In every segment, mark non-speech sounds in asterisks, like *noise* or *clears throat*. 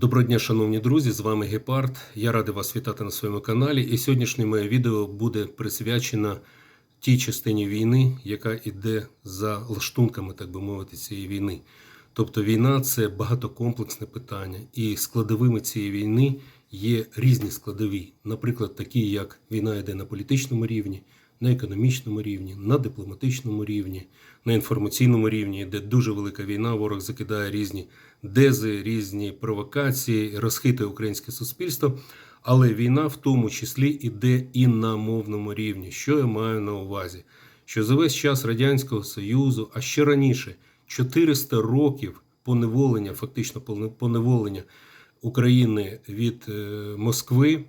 Доброго дня, шановні друзі! З вами Гепард. Я радий вас вітати на своєму каналі. І сьогоднішнє моє відео буде присвячено тій частині війни, яка йде за лаштунками, так би мовити, цієї війни. Тобто війна це багатокомплексне питання, і складовими цієї війни є різні складові, наприклад, такі як війна йде на політичному рівні, на економічному рівні, на дипломатичному рівні, на інформаційному рівні, де дуже велика війна, ворог закидає різні дези, різні провокації, розхитує українське суспільство. Але війна в тому числі іде і на мовному рівні. Що я маю на увазі? Що за весь час Радянського Союзу, а ще раніше 400 років поневолення, фактично поневолення України від е, Москви,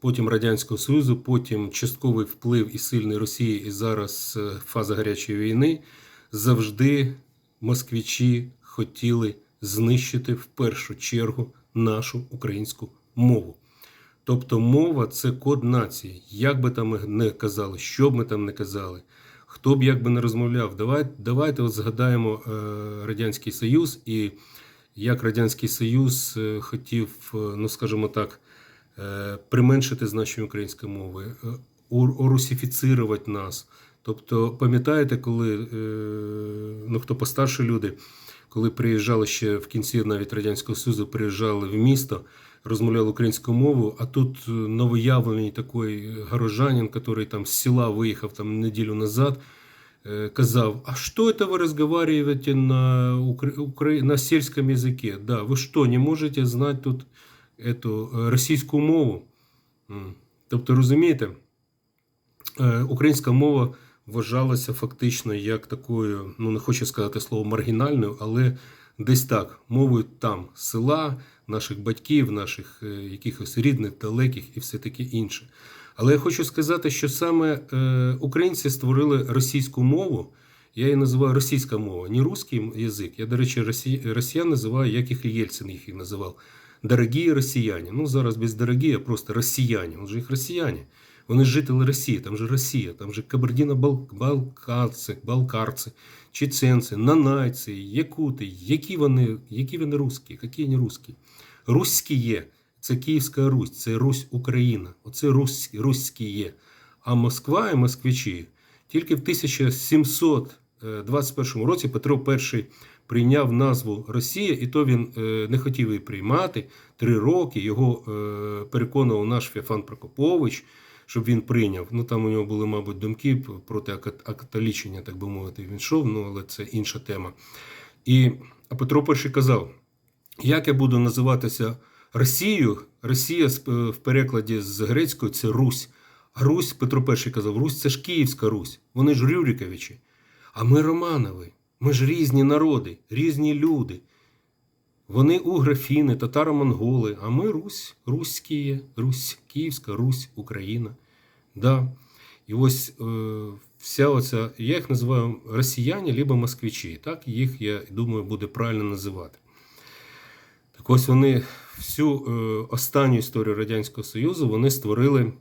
потім Радянського Союзу, потім частковий вплив і сильний Росії, і зараз е, фаза гарячої війни, завжди москвичі хотіли знищити в першу чергу нашу українську мову. Тобто мова це код нації. Як би там не казали, що б ми там не казали, хто б як би не розмовляв, давайте, давайте от згадаємо е, Радянський Союз і як Радянський Союз е, хотів, ну скажімо так, применшити значення української мови, е, орусифіцирувати нас. Тобто, пам'ятаєте, коли е, ну хто постарше люди, коли приїжджали ще в кінці навіть Радянського Союзу, приїжджали в місто, розмовляли українською мовою, а тут е, новоявлений такий горожанин, який там з села виїхав там неділю назад, е, казав, а що це ви розмовляєте на, укра... на сільському язикі? Да, ви що, не можете знати тут эту е, російську мову? Тобто, розумієте, українська мова вважалася фактично як такою, ну не хочу сказати слово маргінальною, але десь так мовою там села, наших батьків, наших е, якихось рідних, далеких і все таке інше. Але я хочу сказати, що саме е, українці створили російську мову. Я її називаю російська мова, не русський язик. Я, до речі, росіян називаю, як їх Єльцин їх називав. Дорогі росіяни. Ну, зараз без дорогі, а просто росіяни. Он же їх росіяни. Вони ж жителі Росії, там же Росія, там же Кабардіно-Балкарці, Балкарці, чеченці, нанайці, якути, які вони, які вони русські, які вони русські. Руські є, це Київська Русь, це Русь Україна. Оце руські, руські є. А Москва і москвичі тільки в 1721 році Петро І прийняв назву Росія, і то він е, не хотів її приймати. Три роки його е, переконував наш Феофан Прокопович щоб він прийняв. Ну там у нього були, мабуть, думки проти акатолічення, так би мовити. Він йшов, ну але це інша тема. І а Петро І казав: як я буду називатися Росією? Росія в перекладі з грецької це Русь. А Русь, Петро І казав, Русь це ж Київська Русь. Вони ж Рюриковичі. А ми Романови. Ми ж різні народи, різні люди. Вони уграфіни, татаро-монголи, а ми Русь, Руські, Русь, Київська, Русь, Україна. Да. І ось е, вся оця, я їх називаю росіяни, либо москвичі. Так їх, я думаю, буде правильно називати. Так ось вони всю е, останню історію Радянського Союзу вони створили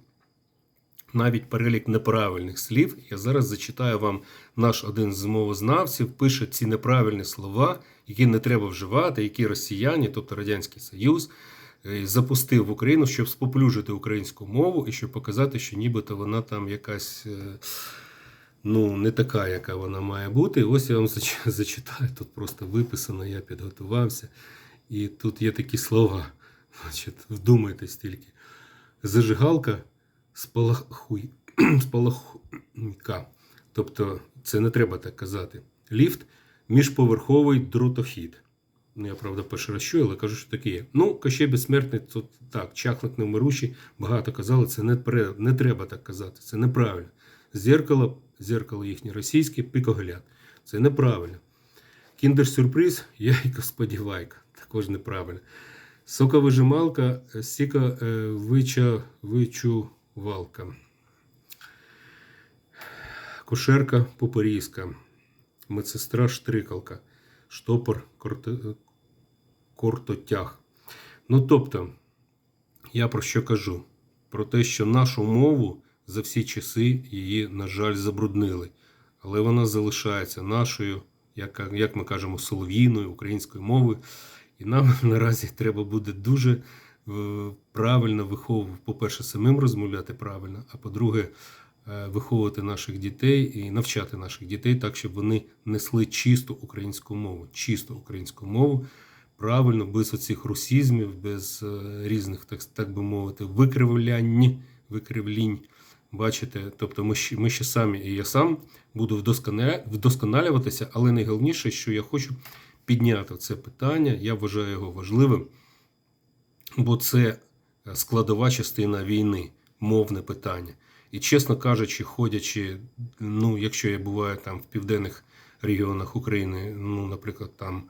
навіть перелік неправильних слів. Я зараз зачитаю вам наш один з мовознавців, пише ці неправильні слова, які не треба вживати, які росіяни, тобто Радянський Союз, е, запустив в Україну, щоб споплюжити українську мову і щоб показати, що нібито вона там якась. Е, ну, не така, яка вона має бути. Ось я вам *laughs* зачитаю. Тут просто виписано, я підготувався. І тут є такі слова. Значить, Вдумайтесь тільки. Зажигалка спалахуй, *clears throat* спалахуйка. Тобто це не треба так казати. Ліфт міжповерховий дротохід. Ну, я правда перший раз чую, але кажу, що таке є. Ну, Кощей безсмертний, тут так, чахлик невмирущий, багато казали, це не не треба так казати, це неправильно. Зеркало, зеркало їхнє російське, пикогляд. Це неправильно. Кіндер-сюрприз, *laughs* яйка сподівайка. Також неправильно. Соковижималка, сіка е, вича, вичу, валка. Кушерка попорізка, медсестра штрикалка, штопор кортотяг. Ну, тобто, я про що кажу? Про те, що нашу мову за всі часи її, на жаль, забруднили. Але вона залишається нашою, як як ми кажемо, солов'їною українською мовою. І нам *laughs* наразі треба буде дуже правильно виховувати, по-перше, самим розмовляти правильно, а по-друге, е, виховувати наших дітей і навчати наших дітей так, щоб вони несли чисту українську мову, чисту українську мову, правильно, без оцих русізмів, без е, різних, так, так би мовити, викривлянь, викривлінь. Бачите, тобто ми ми ще самі, і я сам буду вдосконалюватися, але найголовніше, що я хочу підняти це питання, я вважаю його важливим, бо це складова частина війни, мовне питання. І чесно кажучи, ходячи, ну, якщо я буваю там в південних регіонах України, ну, наприклад, там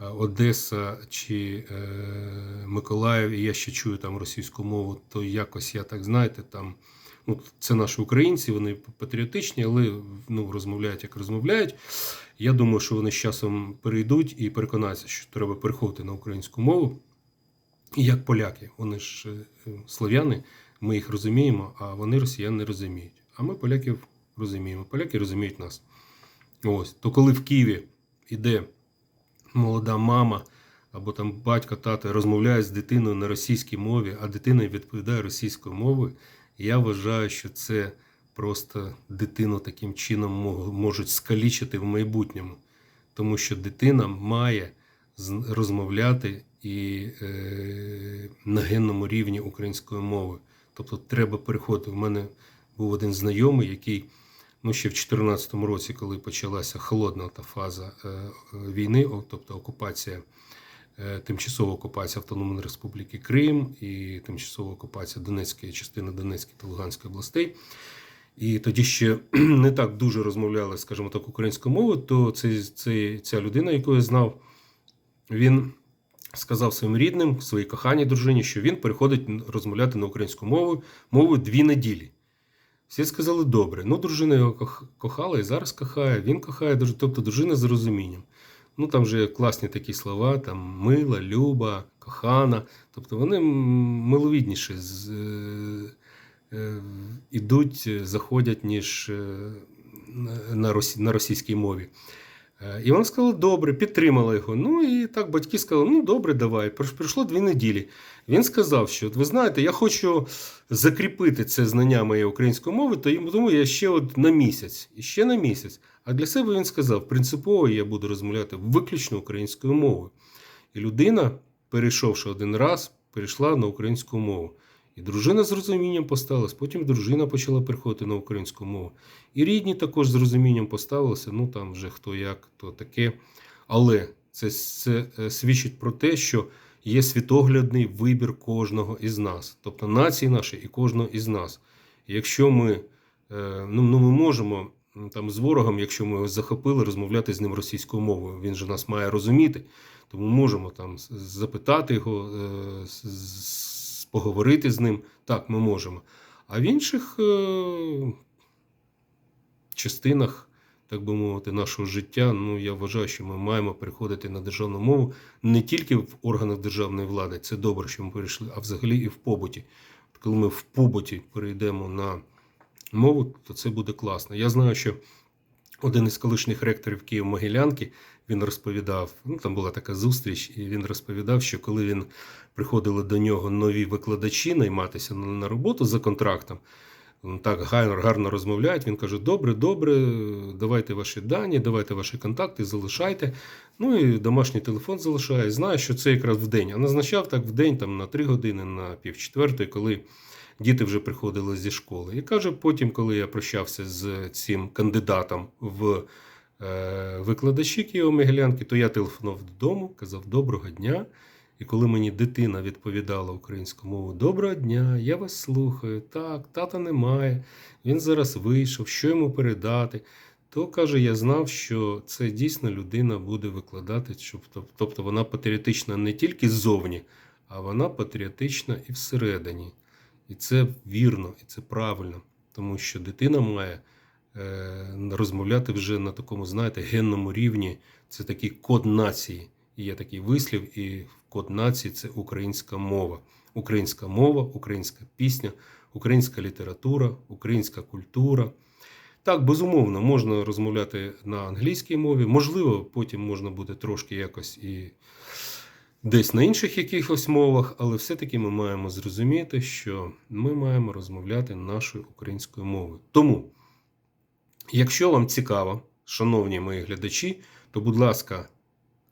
е, Одеса чи е, Миколаїв, і я ще чую там російську мову, то якось я так знаєте, там ну, це наші українці, вони патріотичні, але ну, розмовляють як розмовляють. Я думаю, що вони з часом перейдуть і переконаються, що треба переходити на українську мову. Як поляки, вони ж е, слов'яни, ми їх розуміємо, а вони росіян не розуміють. А ми поляків розуміємо. Поляки розуміють нас. Ось. То коли в Києві іде молода мама або там батько, тато розмовляє з дитиною на російській мові, а дитина відповідає російською мовою, я вважаю, що це просто дитину таким чином можуть скалічити в майбутньому. Тому що дитина має розмовляти і е, на генному рівні української мови. Тобто треба переходити. У мене був один знайомий, який ну, ще в 2014 році, коли почалася холодна та фаза е, е, війни, тобто окупація, е, тимчасова окупація Автономної Республіки Крим і тимчасова окупація Донецької частини Донецької та Луганської областей. І тоді ще *clears throat* не так дуже розмовляли, скажімо так, українською мовою, то цей, цей, ця людина, яку я знав, він сказав своїм рідним, своїй коханій дружині, що він переходить розмовляти на українську мову мову дві неділі. Всі сказали добре. Ну, дружина його кохала і зараз кохає, він кохає, тобто дружина з розумінням. Ну там вже класні такі слова, там мила, люба, кохана. Тобто вони миловідніше е, ідуть, заходять, ніж е, на російській мові. Е, І вона сказала, добре, підтримала його. Ну і так батьки сказали, ну добре, давай. Пройшло дві неділі. Він сказав, що ви знаєте, я хочу закріпити це знання моєї української мови, то тому я ще от на місяць, ще на місяць. А для себе він сказав, принципово я буду розмовляти виключно українською мовою. І людина, перейшовши один раз, перейшла на українську мову. І дружина з розумінням поставилась, потім дружина почала переходити на українську мову. І рідні також з розумінням поставилися, ну там вже хто як, то таке. Але це, це е, свідчить про те, що є світоглядний вибір кожного із нас, тобто нації нашої і кожного із нас. Якщо ми, е, ну, ну, ми можемо там з ворогом, якщо ми його захопили, розмовляти з ним російською мовою, він же нас має розуміти, тому можемо там запитати його, е, з- поговорити з ним. Так, ми можемо. А в інших е, частинах, так би мовити, нашого життя, ну я вважаю, що ми маємо переходити на державну мову не тільки в органах державної влади, це добре, що ми перейшли, а взагалі і в побуті. Коли ми в побуті перейдемо на мову, то це буде класно. Я знаю, що один із колишніх ректорів Київ-Могилянки він розповідав, ну там була така зустріч, і він розповідав, що коли він приходили до нього нові викладачі найматися на, роботу за контрактом, ну, так гарно, гарно розмовляють. Він каже: Добре, добре, давайте ваші дані, давайте ваші контакти, залишайте. Ну і домашній телефон залишає. Знаю, що це якраз в день. А назначав так в день там, на 3 години, на пів четвертої, коли діти вже приходили зі школи. І каже, потім, коли я прощався з цим кандидатом в е, викладачі Києво-Могилянки, то я телефонував додому, казав доброго дня. І коли мені дитина відповідала українською мовою Доброго дня, я вас слухаю. Так, тата немає. Він зараз вийшов, що йому передати. То каже, я знав, що це дійсно людина буде викладати, щоб, тобто вона патріотична не тільки ззовні, а вона патріотична і всередині. І це вірно, і це правильно, тому що дитина має е, розмовляти вже на такому, знаєте, генному рівні. Це такий код нації. І Є такий вислів, і код нації це українська мова. Українська мова, українська пісня, українська література, українська культура. Так, безумовно, можна розмовляти на англійській мові. Можливо, потім можна буде трошки якось і десь на інших якихось мовах, але все-таки ми маємо зрозуміти, що ми маємо розмовляти нашою українською мовою. Тому, якщо вам цікаво, шановні мої глядачі, то, будь ласка,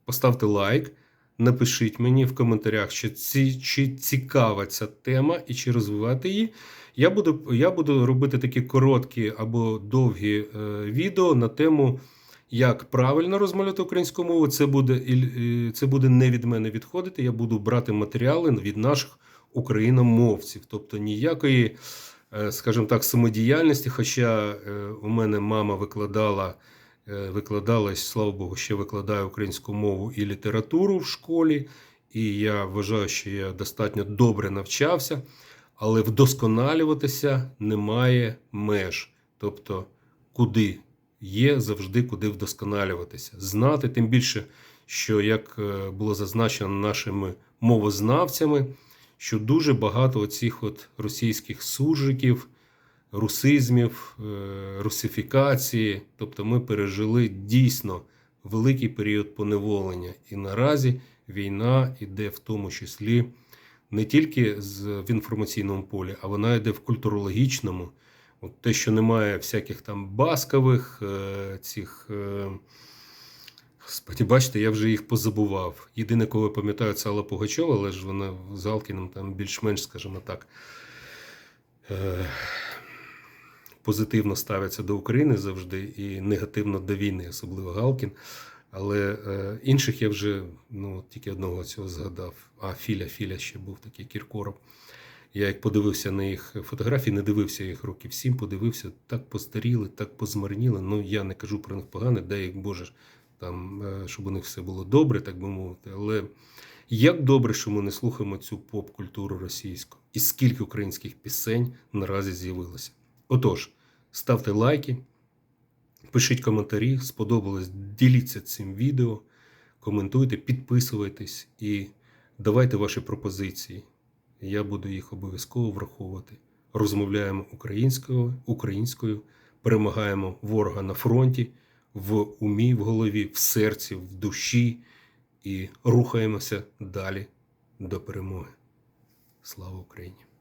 поставте лайк, напишіть мені в коментарях, чи, ці, чи цікава ця тема і чи розвивати її. Я буду, я буду робити такі короткі або довгі е, відео на тему, як правильно розмовляти українську мову. Це буде, це буде не від мене відходити. Я буду брати матеріали від наших україномовців. Тобто ніякої, е, скажімо так, самодіяльності. Хоча е, у мене мама викладала, е, викладалась, слава Богу, ще викладає українську мову і літературу в школі. І я вважаю, що я достатньо добре навчався, але вдосконалюватися немає меж. Тобто, куди є завжди куди вдосконалюватися. Знати, тим більше, що як е, було зазначено нашими мовознавцями, що дуже багато оцих от російських суржиків, русизмів, е, русифікації. Тобто ми пережили дійсно великий період поневолення. І наразі війна йде в тому числі не тільки в інформаційному полі, а вона йде в культурологічному. От те, що немає всяких там баскових, е, цих. Е, Господі, бачите, я вже їх позабував. Єдине, кого я пам'ятаю, це Алла Пугачова, але ж вона з Галкіном там більш-менш, скажімо так, е, позитивно ставиться до України завжди і негативно до війни, особливо Галкін. Але інших я вже ну, тільки одного цього згадав. А Філя, Філя ще був такий Кіркоров. Я як подивився на їх фотографії, не дивився їх років сім, подивився, так постаріли, так позмарніли. Ну, я не кажу про них погане, дай їх Боже, там, е, щоб у них все було добре, так би мовити. Але як добре, що ми не слухаємо цю поп-культуру російську, і скільки українських пісень наразі з'явилося. Отож, ставте лайки, пишіть коментарі, сподобалось, діліться цим відео, коментуйте, підписуйтесь і давайте ваші пропозиції. Я буду їх обов'язково враховувати. Розмовляємо українською, українською, перемагаємо ворога на фронті, в умі, в голові, в серці, в душі і рухаємося далі до перемоги. Слава Україні!